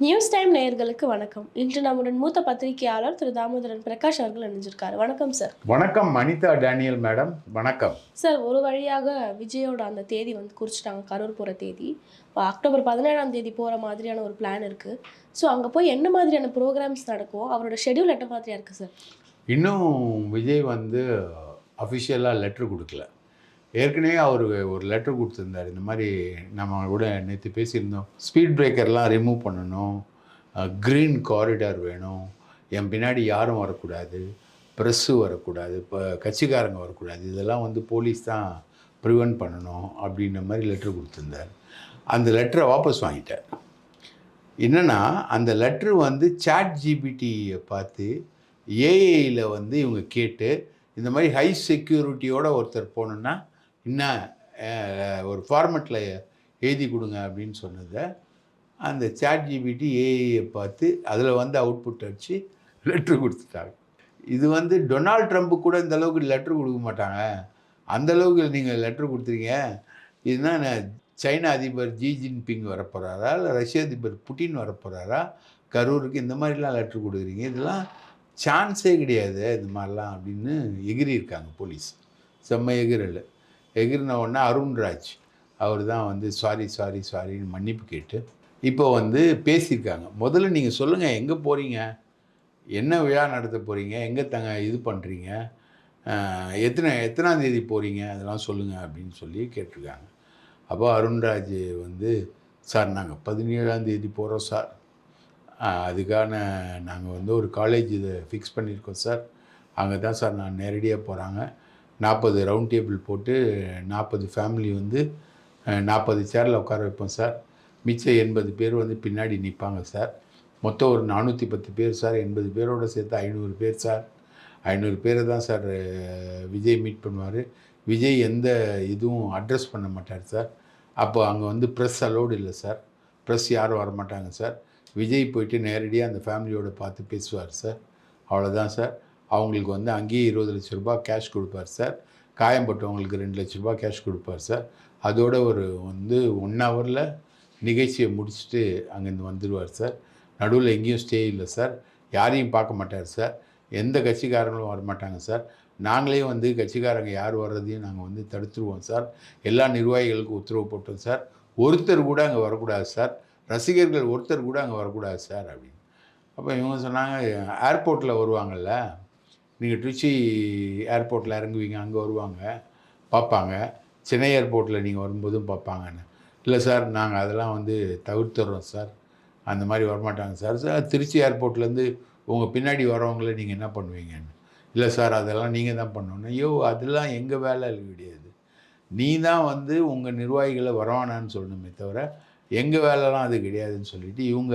News time நேயர்களுக்கு வணக்கம். இன்று நம்முடன் மூத்த பத்திரிகையாளர் திரு தாமோதரன் பிரகாஷ் அவர்கள் இணைஞ்சிருக்காரு. வணக்கம் சார் வணக்கம் அனிதா டேனியல் மேடம். வணக்கம். சார் ஒரு வழியாக விஜயோட அந்த தேதி வந்து குறிச்சிட்டாங்க கரூர் போகிற தேதி. அக்டோபர் பதினேழாம் தேதி போகிற மாதிரியான ஒரு பிளான் இருக்குது ஸோ அங்கே போய் என்ன மாதிரியான ப்ரோக்ராம்ஸ் நடக்கும் அவரோட ஷெடியூல் என்ன மாதிரியா இருக்குது சார் இன்னும் விஜய் வந்து அஃபிஷியலாக லெட்ரு கொடுக்கல. ஏற்கனவே அவர் ஒரு லெட்ரு கொடுத்துருந்தார். இந்த மாதிரி நம்ம கூட நேற்று பேசியிருந்தோம். ஸ்பீட் பிரேக்கர்லாம் ரிமூவ் பண்ணணும். க்ரீன் காரிடார் வேணும். என் பின்னாடி யாரும் வரக்கூடாது. ப்ரெஸ்ஸு வரக்கூடாது. இப்போ கட்சிக்காரங்க வரக்கூடாது. இதெல்லாம் வந்து போலீஸ் தான் ப்ரிவென்ட் பண்ணணும் அப்படின்ற மாதிரி லெட்ரு கொடுத்துருந்தார். அந்த லெட்டரை வாபஸ் வாங்கிட்டார். என்னென்னா அந்த லெட்ரு வந்து சாட் ஜிபிடியை பார்த்து ஏஐயில் வந்து இவங்க கேட்டு இந்த மாதிரி ஹை செக்யூரிட்டியோட ஒருத்தர் போகணுன்னா என்ன ஒரு ஃபார்மெட்டில் எழுதி கொடுங்க அப்படின்னு சொன்னதை அந்த சாட் ஜிபிடி ஏஐயை பார்த்து அதில் வந்து அவுட்புட் அடித்து லெட்ரு கொடுத்துட்டாங்க. இது வந்து டொனால்ட் ட்ரம்ப்பு கூட இந்த அளவுக்கு லெட்ரு கொடுக்க மாட்டாங்க. அந்த அளவுக்கு நீங்கள் லெட்ரு கொடுத்துருங்க இதுதான் நான் சைனா அதிபர் ஜி ஜின்பிங் வரப்போகிறாரா இல்லை ரஷ்ய அதிபர் புட்டின் வரப்போகிறாரா கரூருக்கு இந்த மாதிரிலாம் லெட்ரு கொடுக்குறீங்க. இதெல்லாம் சான்ஸே கிடையாது இந்த மாதிரிலாம் அப்படின்னு எகிரி இருக்காங்க போலீஸ் செம்ம எகிரல். எகிரின உடனே அருண்ராஜ். அவர் தான் வந்து சாரி சாரி சாரின்னு மன்னிப்பு கேட்டு. இப்போ வந்து பேசியிருக்காங்க. முதல்ல நீங்கள் சொல்லுங்கள் எங்கே போகிறீங்க என்ன விழா நடத்த போகிறீங்க எங்கே தங்க இது பண்ணுறீங்க எத்தனை எத்தனாம் தேதி போகிறீங்க அதெல்லாம் சொல்லுங்கள் அப்படின்னு சொல்லி கேட்டிருக்காங்க. அப்போ அருண்ராஜ் வந்து சார் நாங்கள் பதினேழாம் தேதி போகிறோம் சார். அதுக்கான நாங்கள் வந்து ஒரு காலேஜ் இதை ஃபிக்ஸ் பண்ணியிருக்கோம் சார். அங்கே தான் சார் நான் நேரடியாக போகிறாங்க நாற்பது ரவுண்ட் டேபிள் போட்டு நாற்பது ஃபேமிலி வந்து நாற்பது சேரில் உட்கார வைப்போம் சார் மிச்சம் எண்பது பேர் வந்து பின்னாடி நிற்பாங்க சார் மொத்தம் ஒரு நானூற்றி பத்து பேர் சார் எண்பது பேரோட சேர்த்து ஐநூறு பேர் சார் ஐநூறு பேரை தான் சார் விஜய் மீட் பண்ணுவார். விஜய் எந்த இதுவும் அட்ரஸ் பண்ண மாட்டார் சார் அப்போ அங்கே வந்து ப்ரெஸ் அலோடு இல்லை சார் ப்ரெஸ் யாரும் வர மாட்டாங்க சார் விஜய் போயிட்டு நேரடியாக அந்த ஃபேமிலியோடு பார்த்து பேசுவார் சார் அவ்வளோதான் சார் அவங்களுக்கு வந்து அங்கேயே இருபது லட்ச ரூபா கேஷ் கொடுப்பார் சார் காயம்பட்டவங்களுக்கு ரெண்டு லட்ச ரூபா கேஷ் கொடுப்பார் சார் அதோட ஒரு வந்து ஒன் ஹவரில் நிகழ்ச்சியை முடிச்சுட்டு அங்கேருந்து வந்துடுவார் சார் நடுவில் எங்கேயும் ஸ்டே இல்லை சார் யாரையும் பார்க்க மாட்டார் சார் எந்த கட்சிக்காரங்களும் வர மாட்டாங்க சார் நாங்களே வந்து கட்சிக்காரங்க யார் வர்றதையும் நாங்கள் வந்து தடுத்துருவோம் சார் எல்லா நிர்வாகிகளுக்கும் உத்தரவு போட்டோம் சார் ஒருத்தர் கூட அங்கே வரக்கூடாது சார் ரசிகர்கள் ஒருத்தர் கூட அங்கே வரக்கூடாது சார் அப்படின்னு. அப்போ இவங்க சொன்னாங்க ஏர்போர்ட்டில் வருவாங்கல்ல? நீங்கள் ட்ரிச்சி ஏர்போர்ட்டில் இறங்குவீங்க அங்கே வருவாங்க பார்ப்பாங்க. சென்னை ஏர்போர்ட்டில் நீங்கள் வரும்போதும் பார்ப்பாங்கன்னு. இல்லை சார் நாங்கள் அதெல்லாம் வந்து தவிர்த்துறோம் சார். அந்த மாதிரி வரமாட்டாங்க சார். சார் திருச்சி ஏர்போர்ட்லேருந்து உங்கள் பின்னாடி வரவங்கள நீங்கள் என்ன பண்ணுவீங்கன்னு? இல்லை சார் அதெல்லாம் நீங்கள் தான் பண்ணணும். ஐயோ அதெல்லாம் எங்கள் வேலை கிடையாது. நீ தான் வந்து உங்கள் நிர்வாகிகளை வரவானான்னு சொல்லணுமே தவிர எங்கள் வேலைலாம் அது கிடையாதுன்னு சொல்லிட்டு இவங்க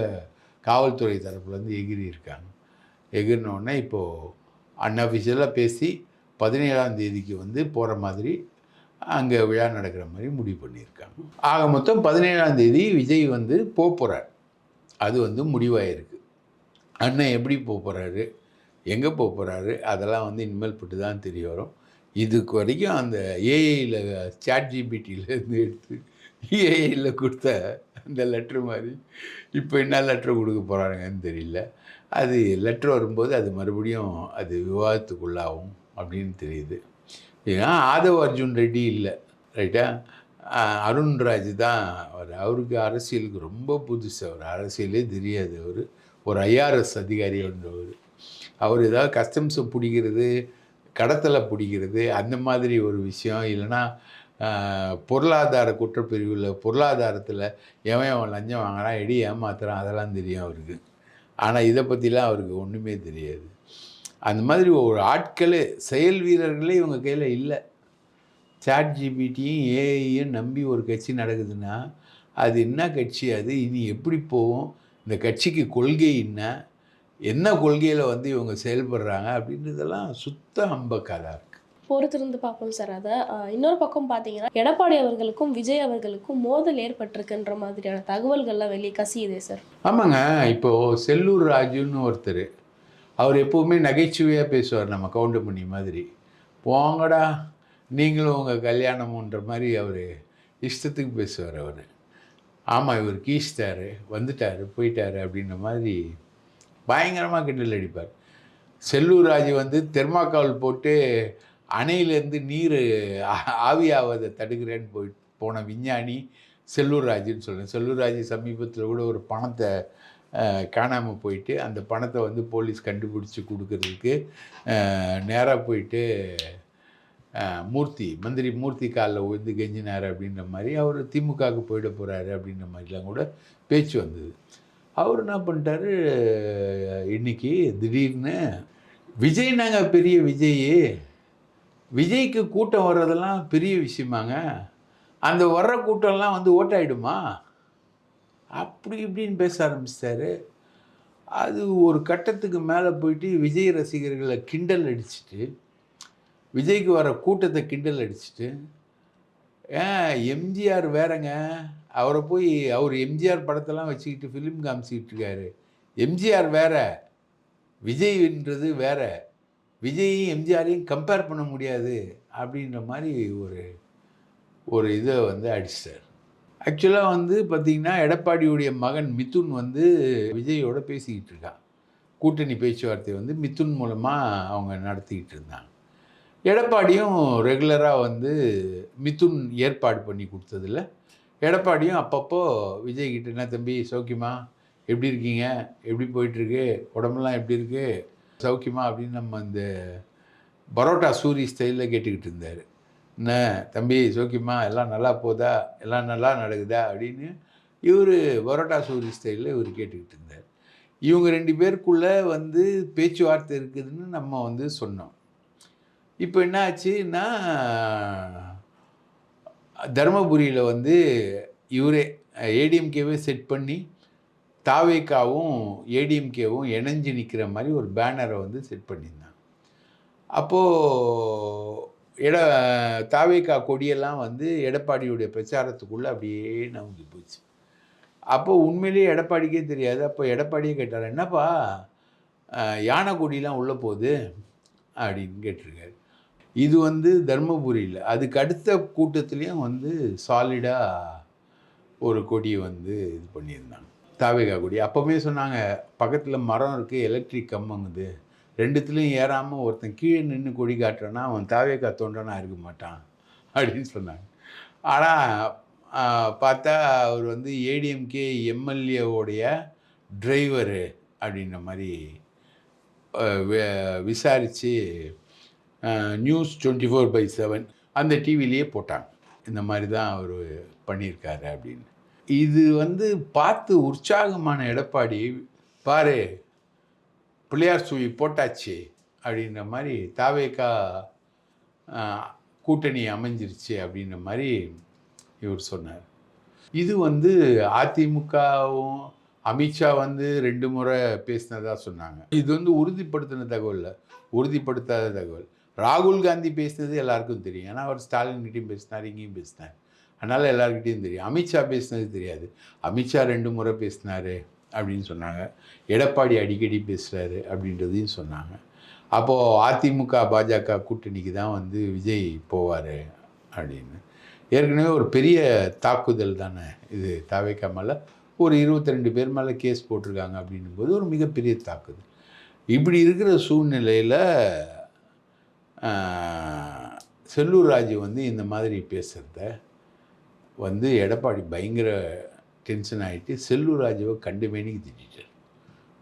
காவல்துறை தரப்புலேருந்து எகிரி இருக்காங்க. எகிரினோடனே இப்போது அன்அஃபிஷியலாக பேசி பதினேழாம் தேதிக்கு வந்து போகிற மாதிரி அங்கே விழா நடக்கிற மாதிரி முடிவு பண்ணியிருக்காங்க. ஆக மொத்தம் பதினேழாம் தேதி விஜய் வந்து போக போகிறார் அது வந்து முடிவாயிருக்கு. அண்ணன் எப்படி போக போகிறாரு எங்கே போக போகிறாரு அதெல்லாம் வந்து இனிமேல் பட்டு தான் தெரிய வரும். இதுக்கு வரைக்கும் அந்த ஏஐயில் சாட் ஜிபிடியிலேருந்து எடுத்து ஏஐயில் கொடுத்த அந்த லெட்ரு மாதிரி. இப்போ என்ன லெட்ரு கொடுக்க போகிறாங்கன்னு தெரியல. அது லெட்ரு வரும்போது அது மறுபடியும் அது விவாதத்துக்குள்ளாகும் அப்படின்னு தெரியுது. ஏன்னா ஆதவ் அர்ஜுன் ரெட்டி இல்லை ரைட்டா அருண்ராஜ் தான் அவர். அவருக்கு அரசியலுக்கு ரொம்ப புதுசு. அவர் அரசியலே தெரியாது அவர். ஒரு ஐஆர்எஸ் அதிகாரி அதிகாரின்றவர். அவர் ஏதாவது கஸ்டம்ஸை பிடிக்கிறது கடத்தலை பிடிக்கிறது அந்த மாதிரி ஒரு விஷயம். இல்லைன்னா பொருளாதார குற்றப்பிரிவில் பொருளாதாரத்தில் எவன் அவன் லஞ்சம் வாங்குறான் எடி ஏமாத்துறான் அதெல்லாம் தெரியும் அவருக்கு. ஆனால் இதை பற்றிலாம் அவருக்கு ஒன்றுமே தெரியாது. அந்த மாதிரி ஒரு ஆட்களே செயல் வீரர்களே இவங்க கையில் இல்லை. சாட் ஜிபிடியும் ஏஐயும் நம்பி ஒரு கட்சி நடக்குதுன்னா அது என்ன கட்சி அது? இனி எப்படி போகும்? இந்த கட்சிக்கு கொள்கை என்ன? என்ன கொள்கையில் வந்து இவங்க செயல்படுறாங்க? அப்படின்றதெல்லாம் சுத்த அம்பக்காதாக இருக்குது பொறுத்திருந்து பார்ப்போம் சார் அதை. இன்னொரு பக்கம் பார்த்தீங்கன்னா எடப்பாடி அவர்களுக்கும் விஜய் அவர்களுக்கும் மோதல் ஏற்பட்டிருக்குன்ற மாதிரியான தகவல்கள்லாம் வெளியே கசியுதே சார். ஆமாங்க. இப்போது செல்லூர் ராஜுன்னு ஒருத்தர் அவர் எப்போவுமே நகைச்சுவையாக பேசுவார் நம்ம கவுண்டமணி மாதிரி. போங்கடா நீங்களும் உங்கள் கல்யாணம்ன்ற மாதிரி அவர் இஷ்டத்துக்கு பேசுவார் அவர். ஆமாம் இவர் கீச்சிட்டாரு வந்துட்டாரு போயிட்டார் அப்படின்ற மாதிரி பயங்கரமாக கிண்டல் அடிப்பார். செல்லூர் ராஜு வந்து தெர்மாக்கால் போட்டு அணையிலேருந்து நீர் ஆவியாவதை தடுக்கிறேன்னு போய் போன விஞ்ஞானி செல்லூர் சொல்லுவேன் சொல்கிறேன் சமீபத்தில் கூட ஒரு பணத்தை காணாமல் போயிட்டு அந்த பணத்தை வந்து போலீஸ் கண்டுபிடிச்சி கொடுக்கறதுக்கு நேராக போயிட்டு மூர்த்தி மந்திரி மூர்த்தி காலில் உழுந்து கெஞ்சினார் அப்படின்ற மாதிரி அவர் திமுகவுக்கு போயிட போகிறாரு அப்படின்ற மாதிரிலாம் கூட பேச்சு வந்தது. அவர் என்ன பண்ணிட்டாரு? இன்னைக்கு திடீர்னு விஜய் நாங்கள் பெரிய விஜய் விஜய்க்கு கூட்டம் வர்றதெல்லாம் பெரிய விஷயமாங்க. அந்த வர்ற கூட்டம்லாம் வந்து ஓட்டாயிடுமா? அப்படி இப்படின்னு பேச ஆரம்பிச்சிட்டாரு. அது ஒரு கட்டத்துக்கு மேலே போயிட்டு விஜய் ரசிகர்களை கிண்டல் அடிச்சிட்டு விஜய்க்கு வர கூட்டத்தை கிண்டல் அடிச்சிட்டு ஏன் எம்ஜிஆர் வேறங்க. அவரை போய் அவர் எம்ஜிஆர் படத்தெல்லாம் வச்சுக்கிட்டு ஃபிலிம் காமிச்சிக்கிட்டு இருக்காரு. எம்ஜிஆர் வேற. விஜய்ன்றது வேற. விஜயையும் எம்ஜிஆரையும் கம்பேர் பண்ண முடியாது அப்படின்ற மாதிரி ஒரு ஒரு இதை வந்து அடிச்சிட்டார். ஆக்சுவலாக வந்து பார்த்திங்கன்னா எடப்பாடியுடைய மகன் மிதுன் வந்து விஜயோட பேசிக்கிட்டு இருக்கான். கூட்டணி பேச்சுவார்த்தை வந்து மிதுன் மூலமாக அவங்க நடத்திக்கிட்டு இருந்தாங்க. எடப்பாடியும் ரெகுலராக வந்து மிதுன் ஏற்பாடு பண்ணி கொடுத்ததில்ல. எடப்பாடியும் அப்பப்போ விஜய்கிட்ட என்ன தம்பி சௌக்கியமா? எப்படி இருக்கீங்க? எப்படி போயிட்டுருக்கு உடம்புலாம் எப்படி இருக்குது சௌக்கியமா அப்படின்னு நம்ம இந்த பரோட்டா சூரி ஸ்டைலில் கேட்டுக்கிட்டு இருந்தார். என்ன தம்பி சௌக்கியமா? எல்லாம் நல்லா போதா? எல்லாம் நல்லா நடக்குதா? அப்படின்னு இவர் பரோட்டா சூரி ஸ்டைலில் இவர் கேட்டுக்கிட்டு இருந்தார். இவங்க ரெண்டு பேருக்குள்ளே வந்து பேச்சுவார்த்தை இருக்குதுன்னு நம்ம வந்து சொன்னோம். இப்போ என்ன ஆச்சுன்னா தருமபுரியில் வந்து இவரே ஏடிஎம்கேவே செட் பண்ணி தாவேக்காவும் ஏடிஎம்கேவும் இணைஞ்சு நிற்கிற மாதிரி ஒரு பேனரை வந்து செட் பண்ணியிருந்தாங்க. அப்போது எட தாவேக்கா கொடியெல்லாம் வந்து எடப்பாடியுடைய பிரச்சாரத்துக்குள்ளே அப்படியே நவுங்கி போச்சு. அப்போ உண்மையிலேயே எடப்பாடிக்கே தெரியாது. அப்போ எடப்பாடியே கேட்டார் என்னப்பா யானை கொடியெலாம் உள்ளே போகுது? அப்படின்னு கேட்டிருக்காரு. இது வந்து தர்மபுரியில் அதுக்கு அடுத்த கூட்டத்துலேயும் வந்து சாலிடாக ஒரு கொடியை வந்து இது பண்ணியிருந்தாங்க. தாவேகா கொடி அப்போவே சொன்னாங்க பக்கத்தில் மரம் இருக்குது எலக்ட்ரிக் கம்பங்குது ரெண்டுத்துலேயும் ஏறாமல் ஒருத்தன் கீழே நின்று கொடி காட்டுறான்னா அவன் தாவேகா தொண்டனா இருக்க மாட்டான். அப்படின்னு சொன்னாங்க. ஆனால் பார்த்தா அவர் வந்து ஏடிஎம்கே எம்எல்ஏவோடைய டிரைவரு அப்படின்ற மாதிரி விசாரித்து news twenty four by seven அந்த டிவிலேயே போட்டாங்க. இந்த மாதிரி தான் அவர் பண்ணியிருக்காரு அப்படின்னு. இது வந்து பார்த்து உற்சாகமான எடப்பாடி பாரு பிள்ளையார் சுழி போட்டாச்சு அப்படின்ற மாதிரி தாவேக்கா கூட்டணி அமைஞ்சிருச்சு அப்படின்ற மாதிரி இவர் சொன்னார். இது வந்து அதிமுகவும் அமித்ஷா வந்து ரெண்டு முறை பேசினதாக சொன்னாங்க. இது வந்து உறுதிப்படுத்தின தகவல் உறுதிப்படுத்தாத தகவல். ராகுல் காந்தி பேசினது எல்லாருக்கும் தெரியும். ஏன்னா அவர் ஸ்டாலின் கிட்டேயும் பேசினார் இங்கேயும் பேசினார். அதனால் எல்லாருக்கிட்டையும் தெரியும். அமித்ஷா பேசினது தெரியாது. அமித்ஷா ரெண்டு முறை பேசினாரு அப்படின்னு சொன்னாங்க. எடப்பாடி அடிக்கடி பேசுகிறாரு அப்படின்றதையும் சொன்னாங்க. அப்போது அதிமுக பாஜக கூட்டணிக்கு தான் வந்து விஜய் போவார் அப்படின்னு. ஏற்கனவே ஒரு பெரிய தாக்குதல் தானே இது தாவேக்கா மேலே. ஒரு இருபத்தி ரெண்டு பேர் மேலே கேஸ் போட்டிருக்காங்க அப்படின்னும் போது ஒரு மிகப்பெரிய தாக்குதல். இப்படி இருக்கிற சூழ்நிலையில் செல்லூர் ராஜு வந்து இந்த மாதிரி பேசுகிறத வந்து எடப்பாடி பயங்கர டென்ஷன் ஆகிட்டு செல்லூர் கண்டுமேனிக்கு கண்டமேனிக்கு திட்டார்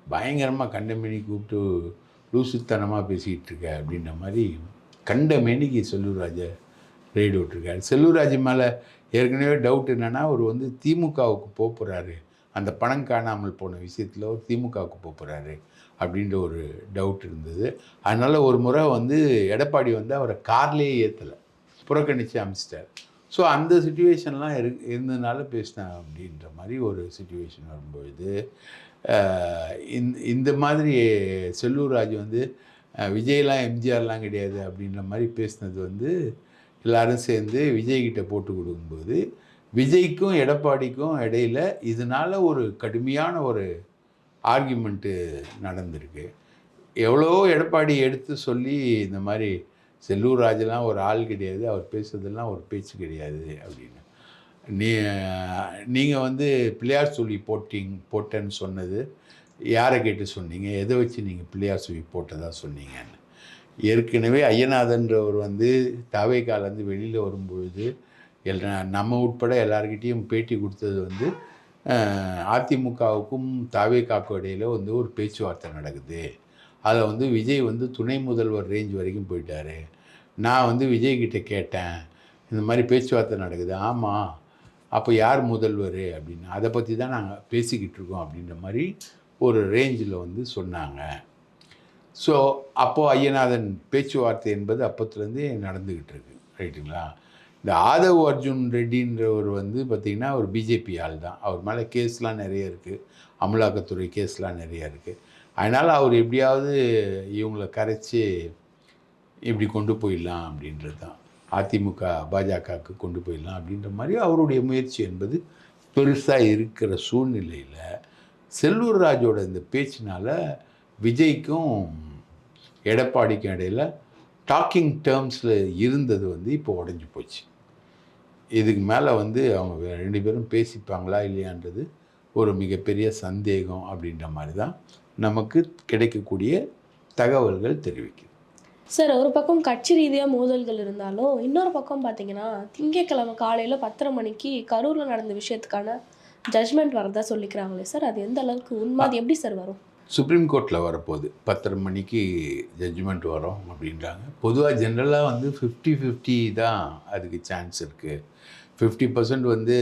பயங்கரமாக கண்டமேனி கூப்பிட்டு லூசுத்தனமாக பேசிக்கிட்டு இருக்க அப்படின்ற மாதிரி கண்டமேனிக்கு செல்லூர் ராஜை ரெய்டு விட்டுருக்காரு. செல்லூர் ராஜு மேலே ஏற்கனவே டவுட் என்னென்னா அவர் வந்து திமுகவுக்கு போக போகிறாரு அந்த பணம் காணாமல் போன விஷயத்தில் அவர் திமுகவுக்கு போக போகிறாரு அப்படின்ற ஒரு டவுட் இருந்தது. அதனால் ஒரு முறை வந்து எடப்பாடி வந்து அவரை கார்லேயே ஏற்றலை புறக்கணித்து அமிச்சிட்டார். ஸோ அந்த சுச்சுவேஷன்லாம் இரு இருந்ததுனால பேசினேன் அப்படின்ற மாதிரி ஒரு சுச்சுவேஷன் வரும்பொழுது இந்த இந்த மாதிரி செல்லூர் ராஜ் வந்து விஜய்லாம் எம்ஜிஆர்லாம் கிடையாது அப்படின்ற மாதிரி பேசினது வந்து எல்லாரும் சேர்ந்து விஜய்கிட்ட போட்டு கொடுக்கும்போது விஜய்க்கும் எடப்பாடிக்கும் இடையில இதனால் ஒரு கடுமையான ஒரு ஆர்கியூமெண்ட்டு நடந்திருக்கு. எவ்வளோ எடப்பாடி எடுத்து சொல்லி இந்த மாதிரி செல்லூர் ராஜெல்லாம் ஒரு ஆள் கிடையாது அவர் பேசுறதெல்லாம் ஒரு பேச்சு கிடையாது அப்படின்னு. நீ நீங்கள் வந்து பிள்ளையார் சொல்லி போட்டிங் போட்டேன்னு சொன்னது யாரை கேட்டு சொன்னீங்க? எதை வச்சு நீங்கள் பிள்ளையார் சொல்லி போட்டதாக சொன்னீங்கன்னு? ஏற்கனவே ஐயநாதன்றவர் வந்து தவைக்காலேருந்து வெளியில் வரும்பொழுது எல் நம்ம உட்பட எல்லார்கிட்டேயும் பேட்டி கொடுத்தது வந்து அதிமுகவுக்கும் தாவேக்காக்கும் இடையில் வந்து ஒரு பேச்சுவார்த்தை நடக்குது. அதில் வந்து விஜய் வந்து துணை முதல்வர் ரேஞ்ச் வரைக்கும் போயிட்டார். நான் வந்து விஜய்கிட்ட கேட்டேன் இந்த மாதிரி பேச்சுவார்த்தை நடக்குது ஆமாம் அப்போ யார் முதல்வர்? அப்படின்னு. அதை பற்றி தான் நாங்கள் பேசிக்கிட்டு இருக்கோம் அப்படின்ற மாதிரி ஒரு ரேஞ்சில் வந்து சொன்னாங்க. ஸோ அப்போது ஐயநாதன் பேச்சுவார்த்தை என்பது அப்போத்துலேருந்தே நடந்துக்கிட்டு இருக்கு. ரைட்டுங்களா? இந்த ஆதவ் அர்ஜுன் ரெட்டின்றவர் வந்து பார்த்திங்கன்னா ஒரு பிஜேபி ஆள் தான். அவர் மேலே கேஸ்லாம் நிறைய இருக்குது அமலாக்கத்துறை கேஸ்லாம் நிறையா இருக்குது அதனால் அவர் எப்படியாவது இவங்களை கரைச்சி இப்படி கொண்டு போயிடலாம் அப்படின்றது தான். அதிமுக பாஜகவுக்கு கொண்டு போயிடலாம் அப்படின்ற மாதிரி அவருடைய முயற்சி என்பது பெருசாக இருக்கிற சூழ்நிலையில் செல்லூர் ராஜோட இந்த பேச்சினால் விஜய்க்கும் எடப்பாடிக்கும் இடையில டாக்கிங் டேர்ம்ஸில் இருந்தது வந்து இப்போ உடஞ்சி போச்சு. இதுக்கு மேலே வந்து அவங்க ரெண்டு பேரும் பேசிப்பாங்களா இல்லையான்றது ஒரு மிகப்பெரிய சந்தேகம் அப்படின்ற மாதிரி தான் நமக்கு கிடைக்கக்கூடிய தகவல்கள் தெரிவிக்குது சார் ஒரு பக்கம் கட்சி ரீதியாக மோதல்கள் இருந்தாலும் இன்னொரு பக்கம் பார்த்தீங்கன்னா திங்கட்கிழமை காலையில் பத்தரை மணிக்கு கரூரில் நடந்த விஷயத்துக்கான ஜட்மெண்ட் வரதா சொல்லிக்கிறாங்களே சார் அது எந்த அளவுக்கு உண்மை? அது எப்படி சார் வரும்? சுப்ரீம் கோர்ட்டில் வரப்போகுது. பத்தரை மணிக்கு ஜட்ஜ்மெண்ட் வரும் அப்படின்றாங்க. பொதுவாக ஜென்ரலாக வந்து ஃபிஃப்டி ஃபிஃப்டி தான் அதுக்கு சான்ஸ் இருக்குது ஃபிஃப்டி பர்சன்ட் வந்து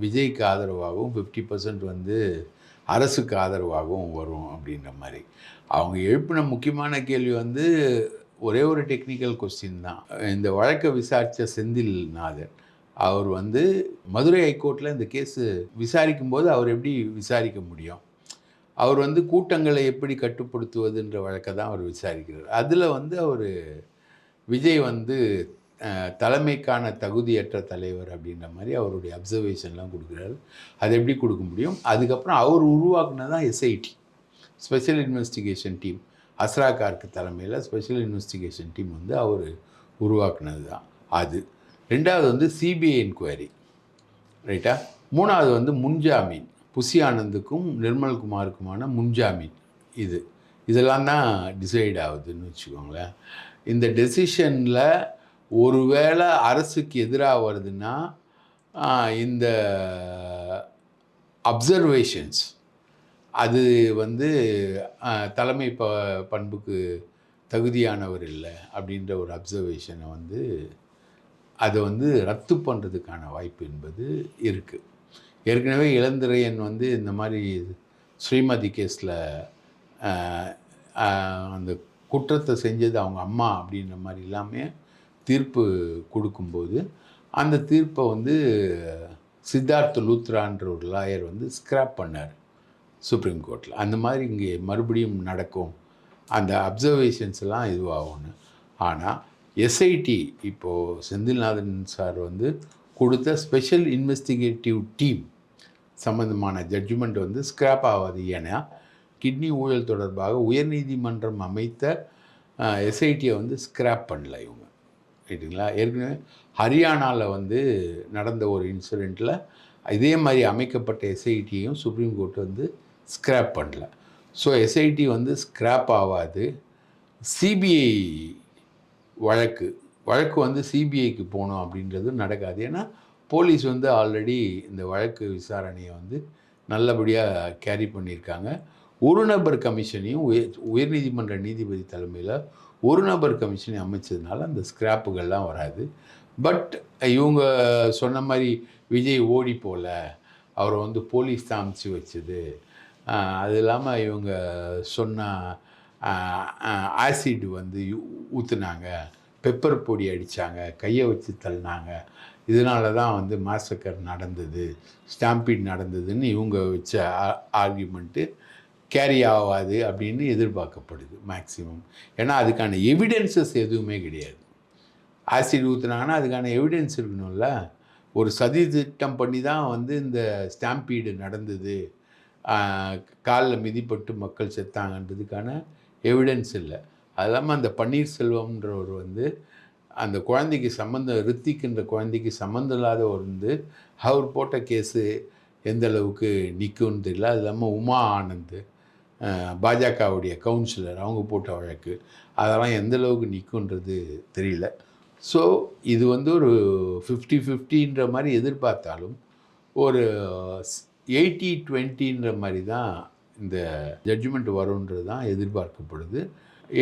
விஜய்க்கு ஆதரவாகவும் ஃபிஃப்டி பர்சன்ட் வந்து அரசுக்கு ஆதரவாகவும் வரும் அப்படின்ற மாதிரி. அவங்க எழுப்பின முக்கியமான கேள்வி வந்து ஒரே ஒரு டெக்னிக்கல் கொஸ்டின் தான். இந்த வழக்கை விசாரித்த செந்தில்நாதன் அவர் வந்து மதுரை ஹைகோர்ட்டில் இந்த கேஸு விசாரிக்கும் போது அவர் எப்படி விசாரிக்க முடியும்? அவர் வந்து கூட்டங்களை எப்படி கட்டுப்படுத்துவதுன்ற வழக்கை தான் அவர் விசாரிக்கிறார். அதில் வந்து அவர் விஜய் வந்து தலைமைக்கான தகுதியற்ற தலைவர் அப்படின்ற மாதிரி அவருடைய அப்சர்வேஷன்லாம் கொடுக்குறாரு. அது எப்படி கொடுக்க முடியும்? அதுக்கப்புறம் அவர் உருவாக்குனதான் SIT special investigation team Asra கார்க்கு தலைமையில் ஸ்பெஷல் இன்வெஸ்டிகேஷன் டீம் வந்து அவர் உருவாக்குனது தான் அது. ரெண்டாவது வந்து சிபிஐ என்கொயரி ரைட்டா மூணாவது வந்து முன்ஜாமீன். புசி ஆனந்துக்கும் நிர்மல்குமாருக்குமான முன்ஜாமீன் இது. இதெல்லாம் தான் டிசைட் ஆகுதுன்னு வச்சுக்கோங்களேன். இந்த டெசிஷனில் ஒருவேளை அரசுக்கு எதிராக வருதுன்னா இந்த அப்சர்வேஷன்ஸ் அது வந்து தலைமை ப பண்புக்கு தகுதியானவர் இல்லை அப்படின்ற ஒரு அப்சர்வேஷனை வந்து அதை வந்து ரத்து பண்ணுறதுக்கான வாய்ப்பு என்பது இருக்குது ஏற்கனவே இளந்திரையன் வந்து இந்த மாதிரி ஸ்ரீமதி கேஸில் அந்த குற்றத்தை செஞ்சது அவங்க அம்மா அப்படின்ற மாதிரி எல்லாமே தீர்ப்பு கொடுக்கும்போது அந்த தீர்ப்பை வந்து சித்தார்த்த லூத்ரான்ற ஒரு லாயர் வந்து ஸ்கிராப் பண்ணார் சுப்ரீம் கோர்ட்டில் அந்த மாதிரி இங்கே மறுபடியும் நடக்கும். அந்த அப்சர்வேஷன்ஸ் எல்லாம் இதுவாகும்னு. ஆனால் எஸ்ஐடி இப்போது செந்தில்நாதன் சார் வந்து கொடுத்த ஸ்பெஷல் இன்வெஸ்டிகேட்டிவ் டீம் சம்பந்தமான ஜட்ஜ்மெண்ட் வந்து ஸ்கிராப் ஆகாது. ஏன்னா கிட்னி ஊழல் தொடர்பாக உயர்நீதிமன்றம் அமைத்த எஸ்ஐடியை வந்து ஸ்கிராப் பண்ணல இவங்க. ரைட்டுங்களா ஏற்கனவே ஹரியானாவில் வந்து நடந்த ஒரு இன்சிடெண்ட்டில் இதே மாதிரி அமைக்கப்பட்ட எஸ்ஐடியையும் சுப்ரீம் கோர்ட் வந்து ஸ்க்ராப் பண்ணல. ஸோ எஸ்ஐடி வந்து ஸ்க்ராப் ஆகாது. சிபிஐ வழக்கு வழக்கு வந்து சிபிஐக்கு போகணும் அப்படின்றது நடக்காது. ஏன்னா போலீஸ் வந்து ஆல்ரெடி இந்த வழக்கு விசாரணையை வந்து நல்லபடியாக கேரி பண்ணியிருக்காங்க. ஒரு நபர் கமிஷனையும் உயர் உயர்நீதிமன்ற நீதிபதி தலைமையில் ஒரு நபர் கமிஷனை அமைச்சதுனால அந்த ஸ்கிராப்புகள்லாம் வராது. பட் இவங்க சொன்ன மாதிரி விஜய் ஓடி போகல அவரை வந்து போலீஸ் தான் அமுச்சு வச்சது. அது இல்லாமல் இவங்க சொன்ன ஆசிட் வந்து ஊற்றுனாங்க பெப்பர் பொடி அடித்தாங்க கையை வச்சு தள்ளினாங்க. இதனால தான் வந்து மாசக்கர் நடந்தது. ஸ்டாம்பீட் நடந்ததுன்னு இவங்க வச்ச ஆர்கியூமெண்ட்டு கேரி ஆகாது அப்படின்னு எதிர்பார்க்கப்படுது மேக்ஸிமம் ஏன்னா அதுக்கான எவிடென்சஸ் எதுவுமே கிடையாது. ஆசிட் ஊற்றுனாங்கன்னா அதுக்கான எவிடன்ஸ் இருக்கணும்ல. ஒரு சதி திட்டம் பண்ணி தான் வந்து இந்த ஸ்டாம்பீடு நடந்தது. காலில் மிதிப்பட்டு மக்கள் செத்தாங்கன்றதுக்கான எவிடன்ஸ் இல்லை. அது இல்லாமல் அந்த பன்னீர்செல்வம்ன்றவர் வந்து அந்த குழந்தைக்கு சம்மந்தம் ரித்திக்குன்ற குழந்தைக்கு சம்மந்தம் இல்லாத வந்து அவர் போட்ட கேஸு எந்த அளவுக்கு நிற்கும்னு தெரியல. அது இல்லாமல் உமா ஆனந்த். பாஜகவுடைய கவுன்சிலர் அவங்க போட்ட வழக்கு. அதெல்லாம் எந்த அளவுக்கு நிற்குன்றது தெரியல. ஸோ இது வந்து ஒரு ஃபிஃப்டி ஃபிஃப்டின்ற மாதிரி எதிர்பார்த்தாலும் ஒரு எயிட்டி டுவெண்ட்டின்ற மாதிரி தான் இந்த ஜட்ஜ்மெண்ட் வரும்ன்றது தான் எதிர்பார்க்கப்படுது.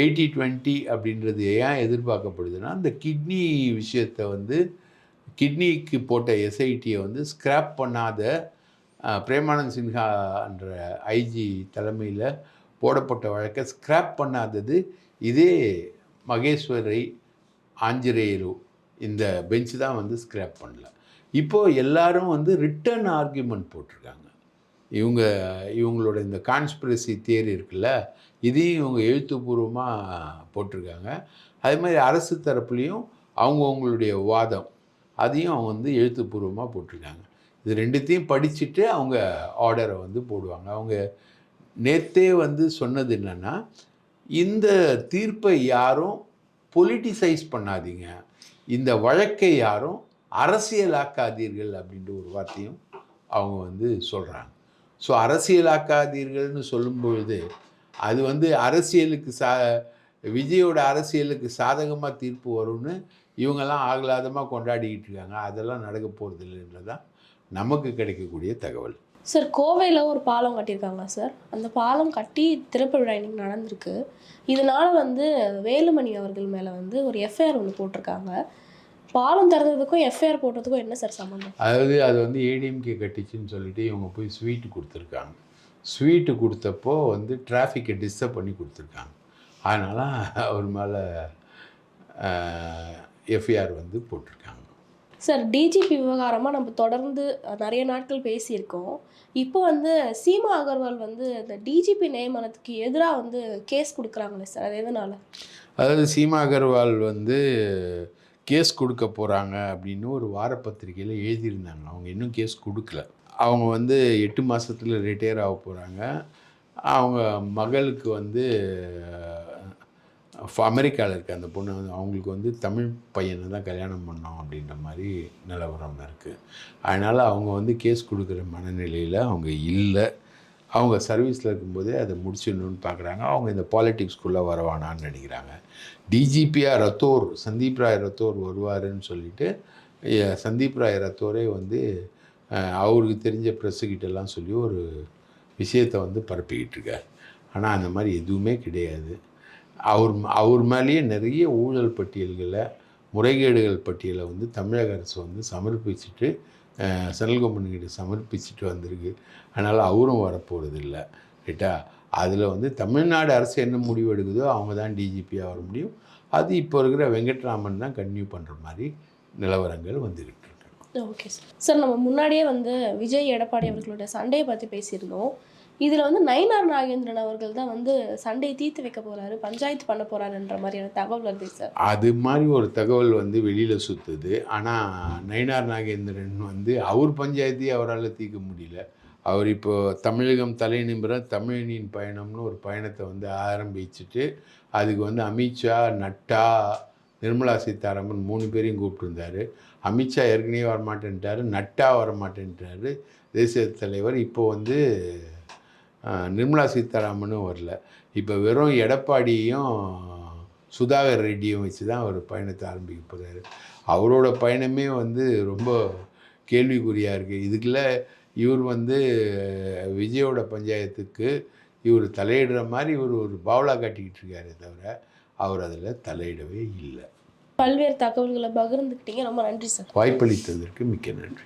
எயிட்டி டுவெண்ட்டி அப்படின்றது ஏன் எதிர்பார்க்கப்படுதுன்னா இந்த கிட்னி விஷயத்தை வந்து கிட்னிக்கு போட்ட எஸ்ஐடியை வந்து ஸ்க்ராப் பண்ணாத பிரேமானந்த் சின்ஹா என்ற ஐஜி தலைமையில் போடப்பட்ட வழக்கை ஸ்கிராப் பண்ணாதது இதே மகேஸ்வரை ஆஞ்சிரேயரு இந்த பெஞ்ச் தான் வந்து ஸ்கிராப் பண்ணல. இப்போது எல்லாரும் வந்து ரிட்டர்ன் ஆர்கியூமெண்ட் போட்டிருக்காங்க. இவங்க இவங்களோட இந்த கான்ஸ்பிரசி தியரி இருக்குல்ல இதையும் இவங்க எழுத்துப்பூர்வமாக போட்டிருக்காங்க. அதே மாதிரி அரசு தரப்புலேயும் அவங்கவுங்களுடைய வாதம் அதையும் அவங்க வந்து எழுத்துப்பூர்வமாக போட்டிருக்காங்க. இது ரெண்டுத்தையும் படிச்சுட்டு அவங்க ஆர்டரை வந்து போடுவாங்க. அவங்க நேத்தே வந்து சொன்னது என்னென்னா இந்த தீர்ப்பை யாரும் பொலிட்டிசைஸ் பண்ணாதீங்க. இந்த வழக்கை யாரும் அரசியலாக்காதீர்கள் அப்படின்ற ஒரு வார்த்தையும் அவங்க வந்து சொல்கிறாங்க ஸோ அரசியலாக்காதீர்கள்னு சொல்லும்பொழுது அது வந்து அரசியலுக்கு சா விஜயோட அரசியலுக்கு சாதகமாக தீர்ப்பு வரும்னு இவங்கெல்லாம் ஆகலாதமாக கொண்டாடிக்கிட்டு இருக்காங்க. அதெல்லாம் நடக்க போகிறது இல்லைன்றது தான் நமக்கு கிடைக்கக்கூடிய தகவல். சார் கோவையில் ஒரு பாலம் கட்டியிருக்காங்க சார். அந்த பாலம் கட்டி திறப்பு விழா இன்னைக்கு நடந்திருக்கு. இதனால வந்து வேலுமணி அவர்கள் மேலே வந்து ஒரு எஃப்ஐஆர் ஒன்று போட்டிருக்காங்க. பாலம் திறந்ததுக்கும் எஃப்ஐஆர் போட்டதுக்கும் என்ன சார் சம்மந்தம் அதாவது அது வந்து ஏடிஎம்கே கட்டிச்சுன்னு சொல்லிட்டு இவங்க போய் ஸ்வீட்டு கொடுத்துருக்காங்க. ஸ்வீட்டு கொடுத்தப்போ வந்து டிராஃபிக்கை டிஸ்டர்ப் பண்ணி கொடுத்துருக்காங்க. அதனால் அவர் மேலே எஃப்ஐஆர் வந்து போட்டிருக்காங்க. சார் டிஜிபி விவகாரமாக நம்ம தொடர்ந்து நிறைய நாட்கள் பேசியிருக்கோம். இப்போ வந்து சீமா அகர்வால் வந்து இந்த டிஜிபி நியமனத்துக்கு எதிராக வந்து கேஸ் கொடுக்குறாங்களே சார் அது எதனால்? அதாவது சீமா அகர்வால் வந்து கேஸ் கொடுக்க போகிறாங்க அப்படின்னு ஒரு வாரப்பத்திரிகையில் எழுதியிருந்தாங்க. அவங்க இன்னும் கேஸ் கொடுக்கல. அவங்க வந்து எட்டு மாதத்தில் ரிட்டையர் ஆக போகிறாங்க அவங்க மகளுக்கு வந்து அமெரிக்காவில் இருக்க அந்த பொண்ணு வந்து அவங்களுக்கு வந்து தமிழ் பையனை தான் கல்யாணம் பண்ணோம் அப்படின்ற மாதிரி நிலவரம் இருக்குது அதனால் அவங்க வந்து கேஸ் கொடுக்குற மனநிலையில் அவங்க இல்லை. அவங்க சர்வீஸில் இருக்கும்போதே அதை முடிச்சிடணும்னு பார்க்குறாங்க அவங்க இந்த பாலிட்டிக்ஸ்குள்ளே வரவானான்னு நினைக்கிறாங்க. டிஜிபியாக ரத்தோர் சந்தீப் ராய் ரத்தோர் வருவாருன்னு சொல்லிட்டு சந்தீப் ராய் ரத்தோரே வந்து அவருக்கு தெரிஞ்ச ப்ரெஸ்ஸுக்கிட்டெல்லாம் சொல்லி ஒரு விஷயத்தை வந்து பரப்பிக்கிட்டு இருக்கார். ஆனால் அந்த மாதிரி எதுவுமே கிடையாது. அவர் அவர் மேலேயே நிறைய ஊழல் பட்டியல்களை முறைகேடுகள் பட்டியலை வந்து தமிழக அரசு வந்து சமர்ப்பிச்சுட்டு சென்ட்ரல் செனல் கம்பெனிகிட்ட சமர்ப்பிச்சுட்டு வந்திருக்கு. அதனால் அவரும் வரப்போகிறது இல்லை ரைட்டா? அதில் வந்து தமிழ்நாடு அரசு என்ன முடிவு எடுக்குதோ அவங்க தான் டிஜிபியாக வர முடியும். அது இப்போ இருக்கிற வெங்கட்ராமன் தான் கன்டினியூ பண்ணுற மாதிரி நிலவரங்கள் வந்துக்கிட்டு இருக்கு. Okay sir. சார் நம்ம முன்னாடியே வந்து விஜய் எடப்பாடி அவர்களோட சண்டையை பற்றி பேசியிருந்தோம். இதில் வந்து நயினார் நாகேந்திரன் அவர்கள் தான் வந்து சண்டையை தீர்த்து வைக்க போகிறாரு பஞ்சாயத்து பண்ண போகிறாருன்ற மாதிரியான தகவல் வருது சார். அது மாதிரி ஒரு தகவல் வந்து வெளியில் சுற்றுது ஆனால் நயினார் நாகேந்திரன் வந்து அவர் பஞ்சாயத்தையே அவரால் தீர்க்க முடியல. அவர் இப்போ தமிழகம் தலை நிமிர தமிழனின் பயணம்னு ஒரு பயணத்தை வந்து ஆரம்பிச்சுட்டு அதுக்கு வந்து அமித்ஷா நட்டா நிர்மலா சீதாராமன் மூணு பேரையும் கூப்பிட்டுருந்தார். அமித்ஷா ஏற்கனவே வரமாட்டேன்ட்டார் நட்டா வரமாட்டேன்ட்டார். தேசிய தலைவர் இப்போ வந்து நிர்மலா சீதாராமனும் வரல. இப்போ வெறும் எடப்பாடியும் சுதாகர் ரெட்டியும் வச்சு தான் அவர் பயணத்தை ஆரம்பிக்க போகிறாரு அவரோட பயணமே வந்து ரொம்ப கேள்விக்குறியாக இருக்குது இதுக்குள்ள இவர் வந்து விஜயோட பஞ்சாயத்துக்கு இவர் தலையிடுற மாதிரி இவர் ஒரு பாவலா காட்டிக்கிட்டு இருக்காரே தவிர அவர் அதில் தலையிடவே இல்லை. பல்வேறு தகவல்களை பகிர்ந்துக்கிட்டீங்க. ரொம்ப நன்றி சார். வாய்ப்பளித்ததற்கு மிக்க நன்றி.